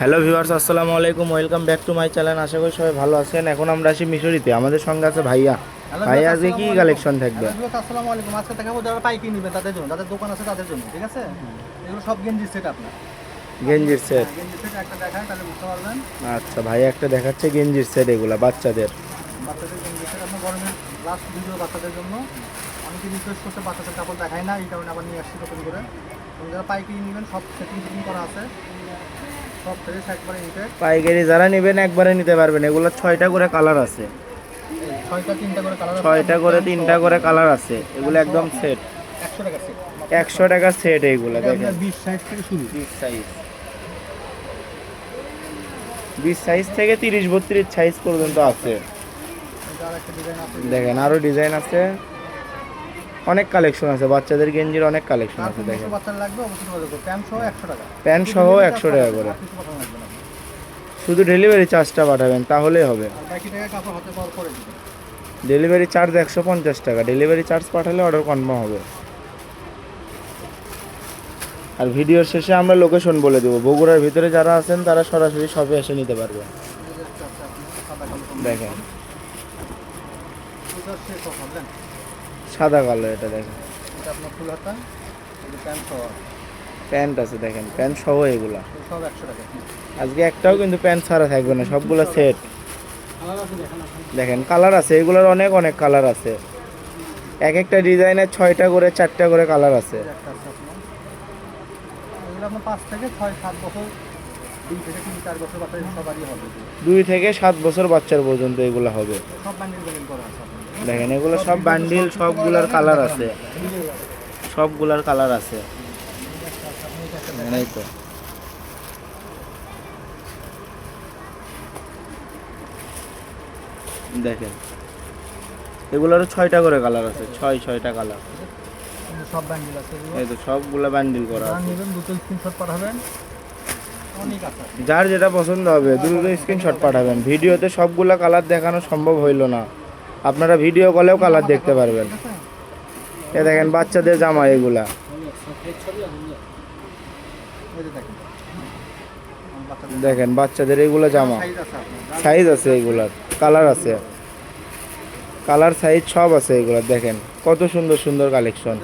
Hello viewers আসসালামু আলাইকুম welcome back to my channel আশা করি সবাই ভালো আছেন। এখন আমরা আসি মিশরিতে আমাদের সঙ্গে আছে ভাইয়া। ভাইয়া আজকে কি কালেকশন থাকবে? আসসালামু আলাইকুম। আজকে দেখাবো যারা পাইকারি নেবেন তাদের জন্য যাদের দোকান আছে তাদের জন্য ঠিক আছে? এগুলো সব গেঞ্জি সেট আপনার। গেঞ্জির সেট গেঞ্জি সেট একটা দেখান তাহলে বুঝতে পারবেন। আচ্ছা ভাইয়া একটা দেখাচ্ছে গেঞ্জির সেট এগুলা বাচ্চাদের। বাচ্চাদের গেঞ্জি সেট আপনার গরমের লাস্ট ভিডিও বাচ্চাদের জন্য অনেকে রিকোয়েস্ট করতে বাচ্চাদের কাপড় দেখায় না এই কারণে আবার নিয়ে আসছি নতুন করে। যারা পাইকারি নেবেন সব সেটিং করা আছে। পাইকারি যারা নেবেন একবারে নিতে পারবেন। এগুলো ছয়টা করে কালার আছে। ছয়টা করে তিনটা করে কালার আছে। এগুলো একদম সেট। একশো টাকা সেট। এইগুলো দেখেন। বিশ সাইজ থেকে শুরু। বিশ সাইজ। বিশ সাইজ থেকে তিরিশ বত্রিশ সাইজ পর্যন্ত আছে। দেখেন আরও ডিজাইন আছে। অনেক কালেকশন আছে বাচ্চাদের গেঞ্জির অনেক কালেকশন আছে দেখেন প্যান্ট সহ একশো টাকা করে শুধু ডেলিভারি চার্জটা পাঠাবেন তাহলেই হবে ডেলিভারি চার্জ একশো পঞ্চাশ টাকা ডেলিভারি চার্জ পাঠালে অর্ডার কনফার্ম হবে আর ভিডিওর শেষে আমরা লোকেশন বলে দেবো বগুড়ার ভিতরে যারা আছেন তারা সরাসরি শপে এসে নিতে পারবেন দেখেন সাদা কালো এটা দেখেন। এটা আপনার ফুল হাতা প্যান্ট সহ। প্যান্ট আছে দেখেন প্যান্ট সহ এগুলা। সব একশো টাকা। আজকে একটাও কিন্তু প্যান্ট ছাড়া থাকবে না সবগুলো সেট। দেখেন কালার আছে এগুলোর অনেক অনেক কালার আছে। এক একটা ডিজাইনের ছয়টা করে চারটা করে কালার আছে। দুই থেকে সাত বছর বাচ্চার পর্যন্ত এগুলো হবে। সব দেখেন এগুলো সব বান্ডিল সবগুলার কালার আছে। সবগুলার কালার আছে। এই তো। দেখেন। এগুলোরও ছয়টা করে কালার আছে ছয় ছয়টা কালার সব ব্যান্ডেল আছে এই তো সবগুলা বান্ডিল করা আছে। নেবেন দুটো স্ক্রিনশট পাঠাবেন। যার যেটা পছন্দ হবে দ্রুত স্ক্রিনশট পাঠাবেন। ভিডিওতে সবগুলা কালার দেখানো সম্ভব হইল না। আপনারা ভিডিও কলেও কালার দেখতে পারবেন। এ দেখেন, বাচ্চাদের জামা এগুলা। দেখেন, বাচ্চাদের এগুলো জামা। সাইজ আছে এগুলার কালার আছে। কালার সাইজ সব আছে এগুলার, দেখেন। কত সুন্দর সুন্দর কালেকশন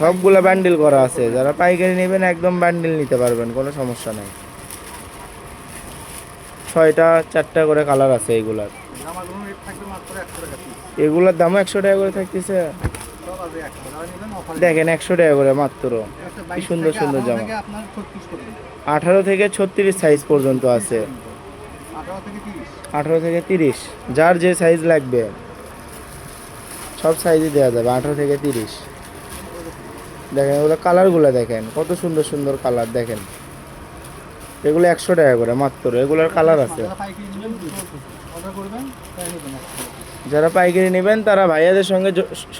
সবগুলো ব্যান্ডেল করা আছে। যারা পাইকারি নেবেন, একদম ব্যান্ডেল নিতে পারবেন, কোনো সমস্যা নেই। ছয়টা, চারটা করে কালার আছে এগুলার। টাকা দামও একশো টাকা করে থাকতেছে। দেখেন একশো টাকা করে মাত্র। কি সুন্দর সুন্দর জামা। আঠারো থেকে ছত্রিশ সাইজ পর্যন্ত আছে। আঠারো থেকে তিরিশ। যার যে সাইজ লাগবে। সব সাইজই দেওয়া যাবে, আঠারো থেকে তিরিশ। দেখেন এগুলো কালারগুলো দেখেন, কত সুন্দর সুন্দর কালার দেখেন। এগুলো একশো টাকা করে মাত্র, এগুলোর কালার আছে। যারা পাইকারি নেবেন তারা ভাইয়াদের সঙ্গে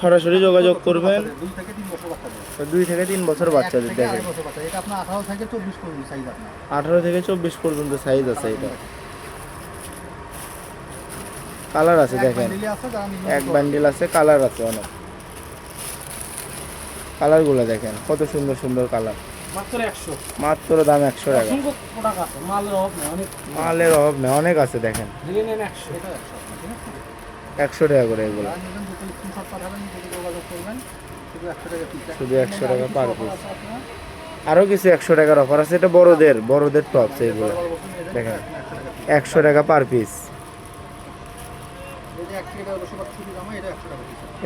সরাসরি যোগাযোগ করবেন। দুই থেকে তিন বছর বাচ্চাদের দেখেন। আঠারো থেকে চব্বিশ পর্যন্ত সাইজ আছে এটা। কালার আছে দেখেন। এক বান্ডিল আছে কালার আছে অনেক। কালারগুলো দেখেন কত সুন্দর সুন্দর কালার মাত্র দাম একশো টাকা। মালের অভাব নেই অনেক আছে। দেখেন। একশো। টাকা করে এগুলো। শুধু একশো টাকা পিস শুধু 100 টাকা per piece। আরও কিছু একশো টাকার অফার আছে এটা বড়দের বড়দের টপস এগুলো দেখেন একশো টাকা পার পিস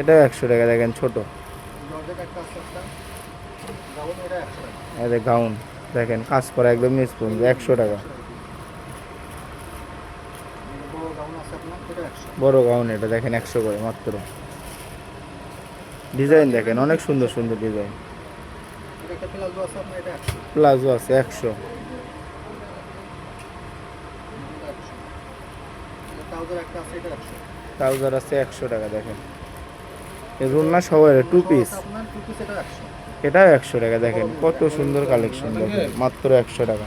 এটা পিস একশো টাকা দেখেন ছোট। একটা গাউন, দেখেন, কাজ করা একদম নিষ্পুঞ্জ একশো টাকা। বড় গাউন এটা, দেখেন, একশো করে মাত্র। ডিজাইন দেখেন, অনেক সুন্দর সুন্দর ডিজাইন। প্লাজো আছে, একশো। ট্রাউজার আছে একশো টাকা, দেখেন। রুন্না সহ টু পিস টু পিস এটাও একশো টাকা দেখেন কত সুন্দর কালেকশন দেখেন মাত্র একশো টাকা।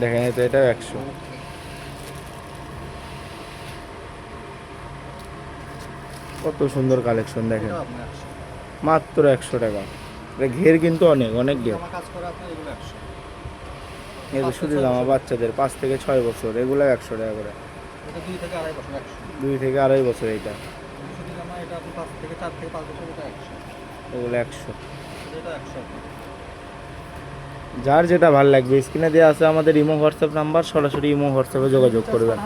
দেখেন তো এটাও একশো। কত সুন্দর কালেকশন দেখেন। মাত্র একশো টাকা। ঘের কিন্তু অনেক অনেক ঘের। এগুলো শুধু জামা বাচ্চাদের পাঁচ থেকে ছয় বছর এগুলো একশো টাকা করে। দুই থেকে আড়াই বছর একশো। দুই থেকে আড়াই বছর এইটা সুতি জামা এটা আপনি পাঁচ থেকে চার থেকে পাঁচ বছর এটা একশো। এগুলো একশো। এটা একশো। যার যেটা ভালো লাগবে স্ক্রিনে দেওয়া আছে আমাদের ইমো হোয়াটসঅ্যাপ নাম্বার সরাসরি ইমো হোয়াটসঅ্যাপে যোগাযোগ করবেন।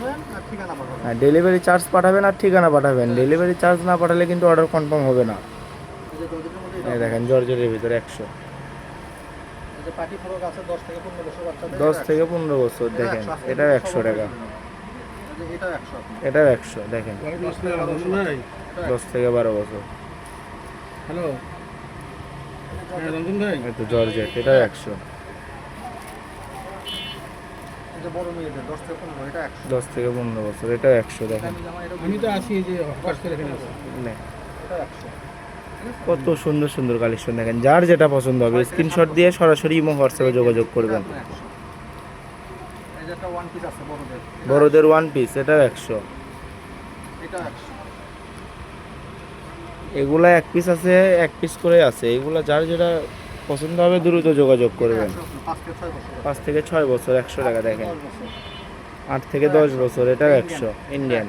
হ্যাঁ ডেলিভারি চার্জ পাঠাবেন আর ঠিকানা পাঠাবেন। ডেলিভারি চার্জ না পাঠালে কিন্তু অর্ডার কনফার্ম হবে না। এই দেখেন জর্জরের ভিতরে একশো। দশ থেকে পনেরো বছর। দেখেন এটা এটাও একশো, টাকা। এটাও একশো দেখেন। দশ থেকে বারো বছর। এটা হ্যালো? হ্যাঁ তো জর্জেট এটাও একশো। দশ থেকে পনেরো এটা একশো। দশ থেকে পনেরো বছর এটাও একশো দেখেন। এটা আমি তো যে। এটা কত সুন্দর সুন্দর কালেকশন দেখেন। যার যেটা পছন্দ হবে স্ক্রিনশট দিয়ে সরাসরি ইমো হোয়াটসঅ্যাপে যোগাযোগ করবেন। এটা একটা ওয়ান পিস আছে বড়দের। বড়দের ওয়ান পিস একশো। এটা একশো। এগুলা এক পিস আছে এক পিস করে আছে। এগুলা যার যেটা পছন্দ হবে দ্রুত যোগাযোগ করবেন। পাঁচ থেকে ছয় বছর একশো টাকা দেখেন। আট থেকে দশ বছর এটা একশো ইন্ডিয়ান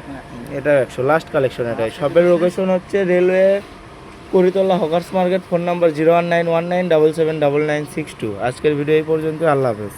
আপনার একশো। একশো লাস্ট কালেকশন এটাই। শপের লোকেশন হচ্ছে railway Karitala hawkers market phone number zero one nine one nine double seven double nine six two. আজকের ভিডিও এই পর্যন্ত আল্লাহ হাফেজ।